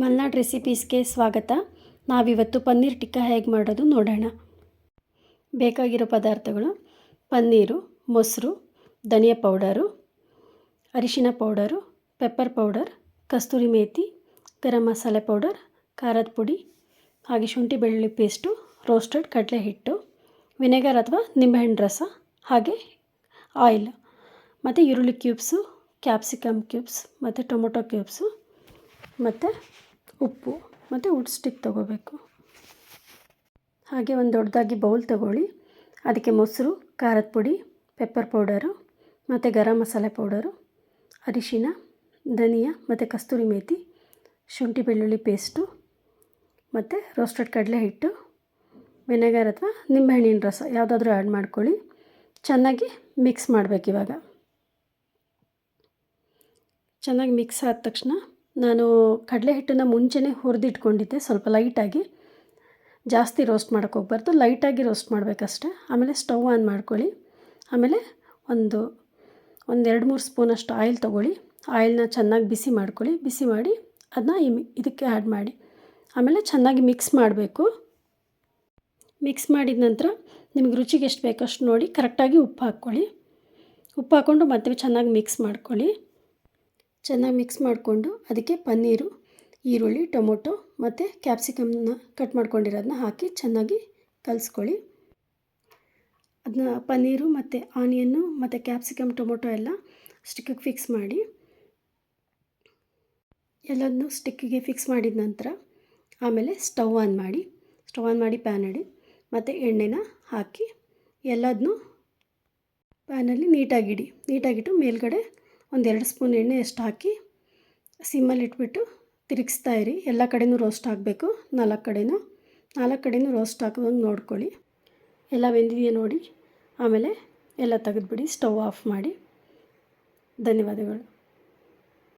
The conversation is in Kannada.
ಮಲ್ನಾಡ್ ರೆಸಿಪೀಸ್ಗೆ ಸ್ವಾಗತ. ನಾವಿವತ್ತು ಪನ್ನೀರ್ ಟಿಕ್ಕಾ ಹೇಗೆ ಮಾಡೋದು ನೋಡೋಣ. ಬೇಕಾಗಿರೋ ಪದಾರ್ಥಗಳು ಪನ್ನೀರು, ಮೊಸರು, ಧನಿಯಾ ಪೌಡರು, ಅರಿಶಿನ powder, pepper powder, kasuri methi garam masala powder, ಖಾರದ ಪುಡಿ, ಹಾಗೆ ಶುಂಠಿ ಬೆಳ್ಳುಳ್ಳಿ ಪೇಸ್ಟು, ರೋಸ್ಟೆಡ್ ಕಡಲೆ ಹಿಟ್ಟು ವಿನೆಗರ್ ಅಥವಾ ನಿಂಬೆಹಣ್ಣು ರಸ, ಹಾಗೆ ಆಯಿಲ್ ಮತ್ತು ಈರುಳ್ಳಿ ಕ್ಯೂಬ್ಸು, ಕ್ಯಾಪ್ಸಿಕಮ್ ಕ್ಯೂಬ್ಸ್ ಮತ್ತು ಟೊಮೊಟೊ ಕ್ಯೂಬ್ಸು ಮತ್ತು ಉಪ್ಪು ಮತ್ತು ವುಡ್ ಸ್ಟಿಕ್ ತೊಗೋಬೇಕು. ಹಾಗೆ ಒಂದು ದೊಡ್ಡದಾಗಿ ಬೌಲ್ ತಗೊಳ್ಳಿ. ಅದಕ್ಕೆ ಮೊಸರು, ಖಾರದ ಪುಡಿ ಪೆಪ್ಪರ್ ಪೌಡರು ಮತ್ತು ಗರಂ ಮಸಾಲೆ ಪೌಡರು ಅರಿಶಿನ, ಧನಿಯಾ ಮತ್ತು ಕಸ್ತೂರಿ ಮೇಥಿ ಶುಂಠಿ ಬೆಳ್ಳುಳ್ಳಿ ಪೇಸ್ಟು ಮತ್ತು ರೋಸ್ಟೆಡ್ ಕಡಲೆ ಹಿಟ್ಟು ವಿನೆಗರ್ ಅಥವಾ ನಿಂಬೆಹಣ್ಣಿನ ರಸ ಯಾವುದಾದ್ರೂ ಆ್ಯಡ್ ಮಾಡ್ಕೊಳ್ಳಿ. ಚೆನ್ನಾಗಿ ಮಿಕ್ಸ್ ಮಾಡಬೇಕಿವಾಗ ಚೆನ್ನಾಗಿ ಮಿಕ್ಸ್ ಆದ ತಕ್ಷಣ ನಾನು ಕಡಲೆ ಹಿಟ್ಟನ್ನು ಮುಂಚೆನೇ ಹುರಿದಿಟ್ಕೊಂಡಿದ್ದೆ, ಸ್ವಲ್ಪ ಲೈಟಾಗಿ. ಜಾಸ್ತಿ ರೋಸ್ಟ್ ಮಾಡೋಕ್ಕೆ ಹೋಗ್ಬಾರ್ದು, ಲೈಟಾಗಿ ರೋಸ್ಟ್ ಮಾಡಬೇಕಷ್ಟೆ. ಆಮೇಲೆ ಸ್ಟವ್ ಆನ್ ಮಾಡ್ಕೊಳ್ಳಿ. ಆಮೇಲೆ ಒಂದು ಒಂದು ಎರಡು ಮೂರು ಸ್ಪೂನಷ್ಟು ಆಯಿಲ್ ತೊಗೊಳ್ಳಿ. ಆಯಿಲ್ನ ಚೆನ್ನಾಗಿ ಬಿಸಿ ಮಾಡ್ಕೊಳ್ಳಿ. ಬಿಸಿ ಮಾಡಿ ಅದನ್ನ ಈ ಇದಕ್ಕೆ ಆ್ಯಡ್ ಮಾಡಿ. ಆಮೇಲೆ ಚೆನ್ನಾಗಿ ಮಿಕ್ಸ್ ಮಾಡಬೇಕು. ಮಿಕ್ಸ್ ಮಾಡಿದ ನಂತರ ನಿಮಗೆ ರುಚಿಗೆ ಎಷ್ಟು ಬೇಕಷ್ಟು ನೋಡಿ ಕರೆಕ್ಟಾಗಿ ಉಪ್ಪು ಹಾಕ್ಕೊಳ್ಳಿ. ಉಪ್ಪು ಹಾಕ್ಕೊಂಡು ಮತ್ತೆ ಚೆನ್ನಾಗಿ ಮಿಕ್ಸ್ ಮಾಡ್ಕೊಳ್ಳಿ. ಚೆನ್ನಾಗಿ ಮಿಕ್ಸ್ ಮಾಡಿಕೊಂಡು ಅದಕ್ಕೆ ಪನ್ನೀರು, ಈರುಳ್ಳಿ, ಟೊಮೊಟೊ ಮತ್ತು ಕ್ಯಾಪ್ಸಿಕಮ್ನ ಕಟ್ ಮಾಡ್ಕೊಂಡಿರೋದನ್ನ ಹಾಕಿ ಚೆನ್ನಾಗಿ ಕಲಿಸ್ಕೊಳ್ಳಿ. ಅದನ್ನ ಪನ್ನೀರು ಮತ್ತು ಆನಿಯನ್ನು ಮತ್ತು ಕ್ಯಾಪ್ಸಿಕಮ್ ಟೊಮೊಟೊ ಎಲ್ಲ ಸ್ಟಿಕ್ಕಿಗೆ ಫಿಕ್ಸ್ ಮಾಡಿ. ಎಲ್ಲದನ್ನು ಸ್ಟಿಕ್ಕಿಗೆ ಫಿಕ್ಸ್ ಮಾಡಿದ ನಂತರ ಆಮೇಲೆ ಸ್ಟವ್ ಆನ್ ಮಾಡಿ. ಸ್ಟವ್ ಆನ್ ಮಾಡಿ ಪ್ಯಾನ್ ಇಡಿ ಮತ್ತು ಎಣ್ಣೆನ ಹಾಕಿ ಎಲ್ಲದನ್ನೂ ಪ್ಯಾನಲ್ಲಿ ನೀಟಾಗಿಡಿ. ನೀಟಾಗಿಟ್ಟು ಮೇಲ್ಗಡೆ ಒಂದೆರಡು ಸ್ಪೂನ್ ಎಣ್ಣೆ ಅಷ್ಟು ಹಾಕಿ ಸಿಮ್ಮಲ್ಲಿ ಇಟ್ಬಿಟ್ಟು ತಿರುಗಿಸ್ತಾ ಇರಿ. ಎಲ್ಲ ಕಡೆಯೂ ರೋಸ್ಟ್ ಹಾಕಬೇಕು ನಾಲ್ಕು ಕಡೆಯೂ ನಾಲ್ಕು ಕಡೆಯೂ ರೋಸ್ಟ್ ಹಾಕೋದಂಗೆ ನೋಡ್ಕೊಳ್ಳಿ. ಎಲ್ಲ ಬೆಂದಿದೆಯಾ ನೋಡಿ. ಆಮೇಲೆ ಎಲ್ಲ ತೆಗೆದುಬಿಡಿ. ಸ್ಟವ್ ಆಫ್ ಮಾಡಿ. ಧನ್ಯವಾದಗಳು.